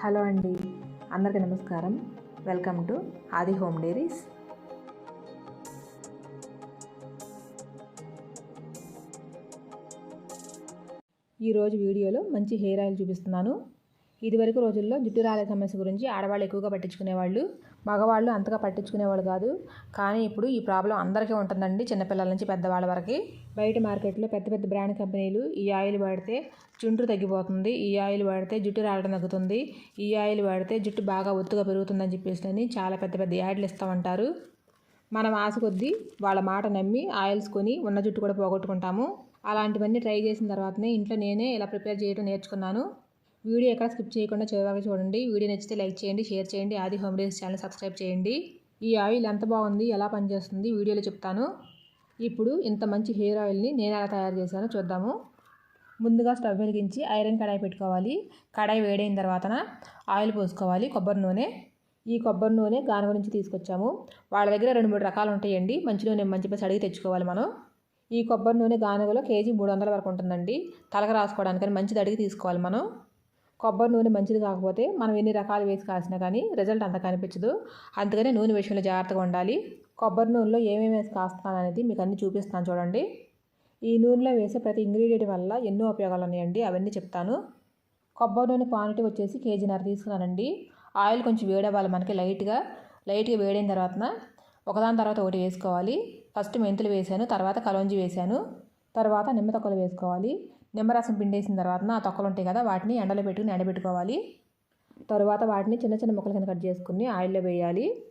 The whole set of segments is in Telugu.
హలో అండి అందరికీ నమస్కారం. Welcome to Aadi home diaries. ఈరోజు వీడియోలో మంచి హెయిర్ ఆయిల్ చూపిస్తున్నాను. ఇదివరకు రోజుల్లో జుట్టు రాలే సమస్య గురించి ఆడవాళ్ళు ఎక్కువగా పట్టించుకునేవాళ్ళు మగవాళ్ళు అంతగా పట్టించుకునేవాళ్ళు కాదు. కానీ ఇప్పుడు ఈ ప్రాబ్లం అందరికీ ఉంటుందండి చిన్నపిల్లల నుంచి పెద్దవాళ్ళ వరకు. బయట మార్కెట్లో పెద్ద పెద్ద బ్రాండ్ కంపెనీలు ఈ ఆయిల్ వాడితే చుండ్రు తగ్గిపోతుంది ఈ ఆయిల్ వాడితే జుట్టు రాలడం తగ్గుతుంది ఈ ఆయిల్ వాడితే జుట్టు బాగా ఒత్తుగా పెరుగుతుందని చెప్పేసి చాలా పెద్ద పెద్ద యాడ్లు ఇస్తూ ఉంటారు మనం ఆశ కొద్దీ వాళ్ళ మాట నమ్మి ఆయిల్స్ కొని ఉన్న జుట్టు కూడా పోగొట్టుకుంటాము. అలాంటివన్నీ ట్రై చేసిన తర్వాతనే ఇంట్లో నేనే ఇలా ప్రిపేర్ చేయడం నేర్చుకున్నాను. వీడియో ఎక్కడ స్కిప్ చేయకుండా చివరిగా చూడండి. వీడియో నచ్చితే లైక్ చేయండి షేర్ చేయండి ఆది హోమ్ డేస్ ఛానల్ సబ్స్క్రైబ్ చేయండి. ఈ ఆయిల్ ఎంత బాగుంది ఎలా పనిచేస్తుంది వీడియోలో చెప్తాను. ఇప్పుడు ఇంత మంచి హెయిర్ ఆయిల్ని నేను ఎలా తయారు చేశానో చూద్దాము. ముందుగా స్టవ్ వెలిగించి ఐరన్ కడాయి పెట్టుకోవాలి. కడాయి వేడైన తర్వాతన ఆయిల్ పోసుకోవాలి కొబ్బరి నూనె. ఈ కొబ్బరి నూనె గానుగ నుంచి తీసుకొచ్చాము. వాళ్ళ దగ్గర రెండు మూడు రకాలు ఉంటాయండి. మంచి నూనె మంచి పసి అడిగి తెచ్చుకోవాలి మనం. ఈ కొబ్బరి నూనె గానుగలో కేజీ మూడు వందల వరకు ఉంటుందండి. తలక రాసుకోవడానికని మంచిది అడిగి తీసుకోవాలి మనం. కొబ్బరి నూనె మంచిది కాకపోతే మనం ఎన్ని రకాలు వేసి కాసినా కానీ రిజల్ట్ అంత కనిపించదు. అందుకనే నూనె విషయంలో జాగ్రత్తగా ఉండాలి. కొబ్బరి నూనెలో ఏమేమి వేసి కాస్తాను అనేది మీకు అన్ని చూపిస్తాను చూడండి. ఈ నూనెలో వేసే ప్రతి ఇంగ్రీడియంట్ వల్ల ఎన్నో ఉపయోగాలు ఉన్నాయండి. అవన్నీ చెప్తాను. కొబ్బరి నూనె క్వాంటిటీ వచ్చేసి కేజీన్నర తీసుకున్నానండి. ఆయిల్ కొంచెం వేడవ్వాలి మనకి లైట్గా. లైట్గా వేడైన తర్వాత ఒకదాని తర్వాత ఒకటి వేసుకోవాలి. ఫస్ట్ మెంతులు వేసాను తర్వాత కలోంజి వేసాను తర్వాత నిమ్మతొక్కలు వేసుకోవాలి. నిమ్మరసం పిండేసిన తర్వాత ఆ తొక్కలు ఉంటాయి కదా వాటిని ఎండలో పెట్టుకుని ఎండబెట్టుకోవాలి. తర్వాత వాటిని చిన్న చిన్న ముక్కల కింద కట్ చేసుకుని ఆయిల్లో వేయాలి.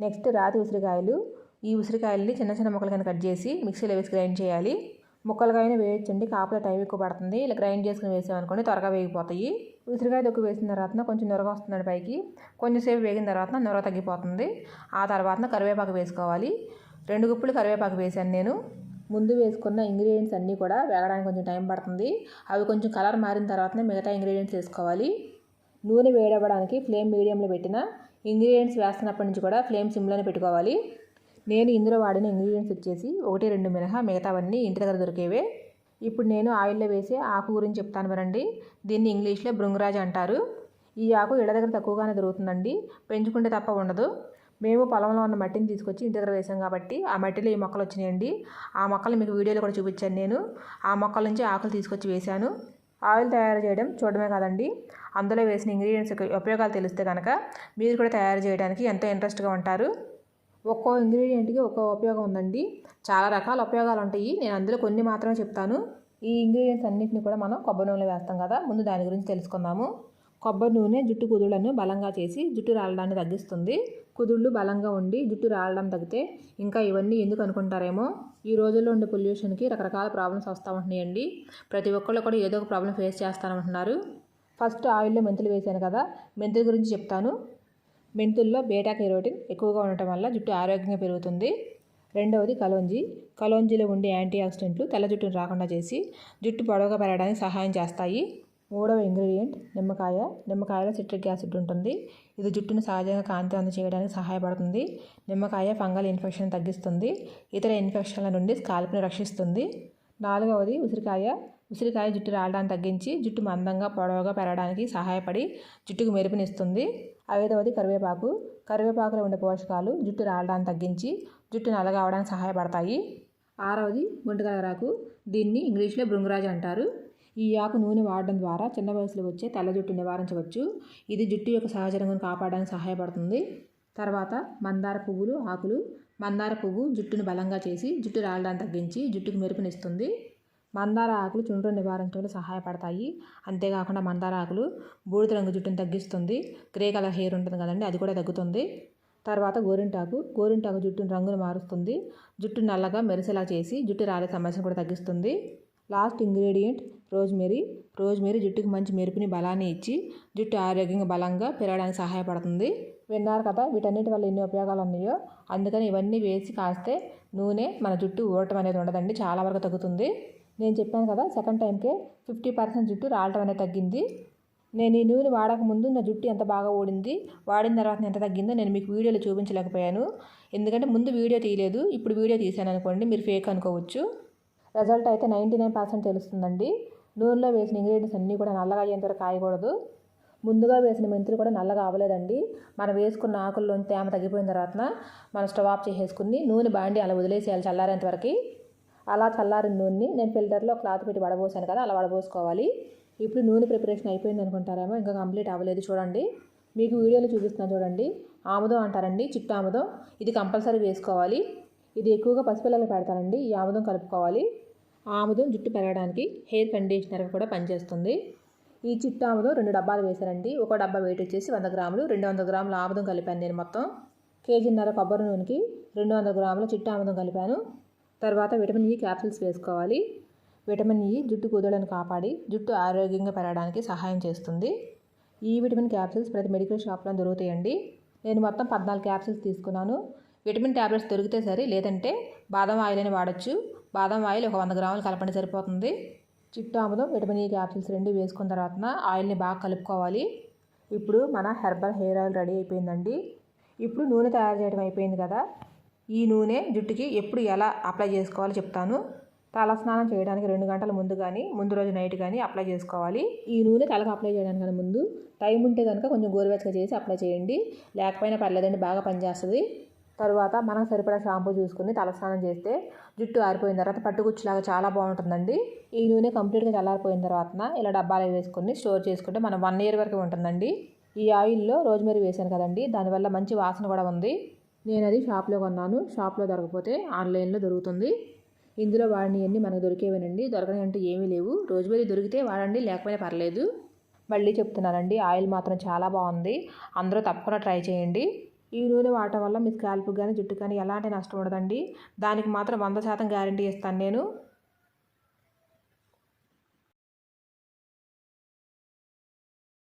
నెక్స్ట్ రాతి ఉసిరికాయలు. ఈ ఉసిరికాయలని చిన్న చిన్న ముక్కల కింద కట్ చేసి మిక్సీలో వేసి గ్రైండ్ చేయాలి. ముక్కలుగానే వేయొచ్చండి కాపులో టైం ఎక్కువ పడుతుంది. ఇలా గ్రైండ్ చేసుకుని వేసామనుకోండి త్వరగా వేగిపోతాయి. ఉసిరికాయ దొక్కు వేసిన తర్వాత కొంచెం నొరగ వస్తుంది పైకి. కొంచెంసేపు వేగిన తర్వాత నొరగ తగ్గిపోతుంది. ఆ తర్వాత కరివేపాకు వేసుకోవాలి. రెండు గుప్పులు కరివేపాకు వేసాను నేను. ముందు వేసుకున్న ఇంగ్రీడియంట్స్ అన్నీ కూడా వేగడానికి కొంచెం టైం పడుతుంది. అవి కొంచెం కలర్ మారిన తర్వాతనే మిగతా ఇంగ్రీడియంట్స్ వేసుకోవాలి. నూనె వేడవడానికి ఫ్లేమ్ మీడియంలో పెట్టిన ఇంగ్రీడియంట్స్ వేస్తున్నప్పటి నుంచి కూడా ఫ్లేమ్ సిమ్లోనే పెట్టుకోవాలి. నేను ఇందులో వాడిన ఇంగ్రీడియంట్స్ వచ్చేసి ఒకటి రెండు మినహా మిగతావన్నీ ఇంటి దగ్గర దొరికేవే. ఇప్పుడు నేను ఆయిల్లో వేసే ఆకు గురించి చెప్తాను వినండి దీన్ని ఇంగ్లీష్లో బృంగరాజ్ అంటారు. ఈ ఆకు ఇళ్ళ దగ్గర తక్కువగానే దొరుకుతుందండి. పెంచుకుంటే తప్ప ఉండదు. మేము పొలంలో ఉన్న మట్టిని తీసుకొచ్చి ఇంటి దగ్గర వేసాం కాబట్టి ఆ మట్టిలో ఈ మొక్కలు వచ్చినాయండి. ఆ మొక్కలు మీకు వీడియోలో కూడా చూపించాను నేను. ఆ మొక్కల నుంచి ఆకులు తీసుకొచ్చి వేశాను. ఆయిల్ తయారు చేయడం చూడడమే కాదండి. అందులో వేసిన ఇంగ్రీడియంట్స్ ఉపయోగాలు తెలిస్తే కనుక మీరు కూడా తయారు చేయడానికి ఎంతో ఇంట్రెస్ట్గా ఉంటారు. ఒక్కో ఇంగ్రీడియంట్కి ఒక్కో ఉపయోగం ఉందండి. చాలా రకాల ఉపయోగాలు ఉంటాయి. నేను అందులో కొన్ని మాత్రమే చెప్తాను. ఈ ఇంగ్రీడియంట్స్ అన్నింటిని కూడా మనం కొబ్బరి నూనెలో వేస్తాం కదా. ముందు దాని గురించి తెలుసుకుందాము. కొబ్బరి నూనె జుట్టు కుదుళ్ళను బలంగా చేసి జుట్టు రాలడాన్ని తగ్గిస్తుంది. కుదుళ్ళు బలంగా ఉండి జుట్టు రాలడం తగ్గితే ఇంకా ఇవన్నీ ఎందుకు అనుకుంటారేమో? ఈ రోజుల్లో ఉండే పొల్యూషన్కి రకరకాల ప్రాబ్లమ్స్ వస్తూ ఉంటున్నాయండి ప్రతి ఒక్కళ్ళు కూడా ఏదో ఒక ప్రాబ్లం ఫేస్ చేస్తానంటున్నారు ఫస్ట్ ఆయిల్లో మెంతులు వేసాను కదా మెంతుల గురించి చెప్తాను. మెంతుల్లో బేటా కెరోటిన్ ఎక్కువగా ఉండటం వల్ల జుట్టు ఆరోగ్యంగా పెరుగుతుంది. రెండవది కలోంజి. కలోంజిలో ఉండే యాంటీ ఆక్సిడెంట్లు తెల్ల జుట్టును రాకుండా చేసి జుట్టు పొడవుగా పెరగడానికి సహాయం చేస్తాయి. మూడవ ఇంగ్రీడియంట్ నిమ్మకాయ. నిమ్మకాయలో సిట్రిక్ యాసిడ్ ఉంటుంది. ఇది జుట్టును సహజంగా కాంతివంతం చేయడానికి సహాయపడుతుంది. నిమ్మకాయ ఫంగల్ ఇన్ఫెక్షన్ తగ్గిస్తుంది. ఇతర ఇన్ఫెక్షన్ల నుండి స్కాల్ప్ని రక్షిస్తుంది. నాలుగవది ఉసిరికాయ. ఉసిరికాయ జుట్టు రాలడాన్ని తగ్గించి జుట్టు మందంగా పొడవుగా పెరగడానికి సహాయపడి జుట్టుకు మెరుపునిస్తుంది. ఐదవది కరివేపాకు. కరివేపాకులో ఉండే పోషకాలు జుట్టు రాలడాన్ని తగ్గించి జుట్టు నల్లగా అవడానికి సహాయపడతాయి. ఆరవది గుంటకలరాకు దీన్ని ఇంగ్లీష్లో భృంగరాజ్ అంటారు. ఈ ఆకు నూనె వాడడం ద్వారా చిన్న వయసులో వచ్చే తెల్ల జుట్టు నివారించవచ్చు. ఇది జుట్టు యొక్క సహజ రంగును కాపాడడానికి సహాయపడుతుంది. తర్వాత మందార పువ్వులు ఆకులు. మందార పువ్వు జుట్టును బలంగా చేసి జుట్టు రాలడాన్ని తగ్గించి జుట్టుకు మెరుపునిస్తుంది. మందార ఆకులు చుండ్రు నివారించడంలో సహాయపడతాయి. అంతేకాకుండా మందార ఆకులు బూడిద రంగు జుట్టును తగ్గిస్తుంది. గ్రే కలర్ హెయిర్ ఉంటుంది కదండి అది కూడా తగ్గుతుంది. తర్వాత గోరింటాకు. గోరింటాకు జుట్టును రంగును మారుస్తుంది. జుట్టు నల్లగా మెరిసేలా చేసి జుట్టు రాలే సమస్యను కూడా తగ్గిస్తుంది. Last ingredient rosemary. రోజ్మెరీ జుట్టుకు మంచి మెరుపుని బలాన్ని ఇచ్చి జుట్టు ఆరోగ్యంగా బలంగా పెరగడానికి సహాయపడుతుంది. విన్నారు కదా వీటన్నిటి వల్ల ఎన్ని ఉపయోగాలు ఉన్నాయో? అందుకని ఇవన్నీ వేసి కాస్తే నూనె మన జుట్టు ఊడటం అనేది ఉండదండి. చాలా వరకు తగ్గుతుంది. నేను చెప్పాను కదా సెకండ్ టైంకే ఫిఫ్టీ పర్సెంట్ జుట్టు రావటం అనేది తగ్గింది. నేను ఈ నూనె వాడకముందు నా జుట్టు ఎంత బాగా ఓడింది వాడిన తర్వాత ఎంత తగ్గిందో నేను మీకు వీడియోలో చూపించలేకపోయాను. ఎందుకంటే ముందు వీడియో తీయలేదు ఇప్పుడు వీడియో తీసాను అనుకోండి మీరు ఫేక్ అనుకోవచ్చు. రిజల్ట్ అయితే నైంటీ నైన్ పర్సెంట్ తెలుస్తుందండి. నూనెలో వేసిన ఇంగ్రీడియంట్స్ అన్నీ కూడా నల్లగా అయ్యేంతవరకు కాయకూడదు. ముందుగా వేసిన మెంతులు కూడా నల్లగా అవ్వలేదండి. మనం వేసుకున్న ఆకుల్లోని తేమ తగ్గిపోయిన తర్వాత మనం స్టవ్ ఆఫ్ చేసేసుకుని నూనె బాండి అలా వదిలేసేయాలి చల్లారేంత వరకు. అలా చల్లారిన నూనెని నేను ఫిల్టర్లో క్లాత్ పెట్టి వడబోసాను కదా అలా వడబోసుకోవాలి. ఇప్పుడు నూనె ప్రిపరేషన్ అయిపోయింది అనుకుంటారేమో ఇంకా కంప్లీట్ అవ్వలేదు చూడండి. మీకు వీడియోలో చూపిస్తున్నాను చూడండి. ఆముదం అంటారండి చిట్టు ఆముదం. ఇది కంపల్సరీ వేసుకోవాలి. ఇది ఎక్కువగా పసిపిల్లలకు పెడతారండి. ఈ ఆముదం కలుపుకోవాలి. ఆముదం జుట్టు పెరగడానికి హెయిర్ కండిషనర్ కూడా పనిచేస్తుంది. ఈ చిట్టు ఆముదం రెండు డబ్బాలు వేశానండి ఒక డబ్బా వెయిట్ వచ్చేసి వంద గ్రాములు రెండు వందల గ్రాముల ఆముదం కలిపాను నేను మొత్తం. కేజీన్నర కొబ్బరి నూనెకి రెండు వందల గ్రాముల చిట్టు ఆముదం కలిపాను. తర్వాత విటమిన్ e ఈ క్యాప్సిల్స్ వేసుకోవాలి. విటమిన్ ఈ జుట్టు కుదలను కాపాడి జుట్టు ఆరోగ్యంగా పెరగడానికి సహాయం చేస్తుంది. ఈ విటమిన్ క్యాప్సిల్స్ ప్రతి మెడికల్ షాప్లో దొరుకుతాయండి. నేను మొత్తం పద్నాలుగు క్యాప్సిల్స్ తీసుకున్నాను. విటమిన్ ట్యాబ్లెట్స్ దొరికితే సరే లేదంటే బాదం ఆయిల్ అని వాడచ్చు. బాదం ఆయిల్ ఒక వంద గ్రాములు కలపండి సరిపోతుంది. చిట్టు ఆముదం విటమిన్ ఈ క్యాప్సిల్స్ రెండు వేసుకున్న తర్వాత ఆయిల్ని బాగా కలుపుకోవాలి. ఇప్పుడు మన హెర్బల్ హెయిర్ ఆయిల్ రెడీ అయిపోయిందండి. ఇప్పుడు నూనె తయారు చేయడం అయిపోయింది కదా. ఈ నూనె జుట్టుకి ఎప్పుడు ఎలా అప్లై చేసుకోవాలో చెప్తాను. తల స్నానం చేయడానికి రెండు గంటల ముందు కానీ ముందు రోజు నైట్ కానీ అప్లై చేసుకోవాలి. ఈ నూనె తలకు అప్లై చేయడానికి ముందు టైం ఉంటే కనుక కొంచెం గోరువెచ్చగా చేసి అప్లై చేయండి. లేకపోయినా పర్లేదండి బాగా పనిచేస్తుంది. తర్వాత మనకు సరిపడా షాంపూ చూసుకుని తలస్నానం చేస్తే జుట్టు ఆరిపోయిన తర్వాత పట్టుకుచ్చులాగా చాలా బాగుంటుందండి. ఈ నూనె కంప్లీట్గా చల్లారిపోయిన తర్వాత ఇలా డబ్బాలు వేసుకొని స్టోర్ చేసుకుంటే మనం వన్ ఇయర్ వరకు ఉంటుందండి. ఈ ఆయిల్లో రోజ్మెరీ వేసాను కదండి దానివల్ల మంచి వాసన కూడా ఉంది. నేను అది షాప్లో కొన్నాను షాప్లో దొరకపోతే ఆన్లైన్లో దొరుకుతుంది. ఇందులో వాడినవన్నీ మనకు దొరికేవేనండి దొరకని అంటే ఏమీ లేవు. రోజ్మెరీ దొరికితే వాడండి లేకపోయినా పర్లేదు. మళ్ళీ చెప్తున్నానండి ఆయిల్ మాత్రం చాలా బాగుంది. అందరూ తప్పకుండా ట్రై చేయండి. ఈ నూనె వాడటం వల్ల మీ స్కాల్ప్ కానీ జుట్టు కానీ ఎలాంటి నష్టం ఉండదండి. దానికి మాత్రం వంద శాతం గ్యారంటీ ఇస్తాను నేను.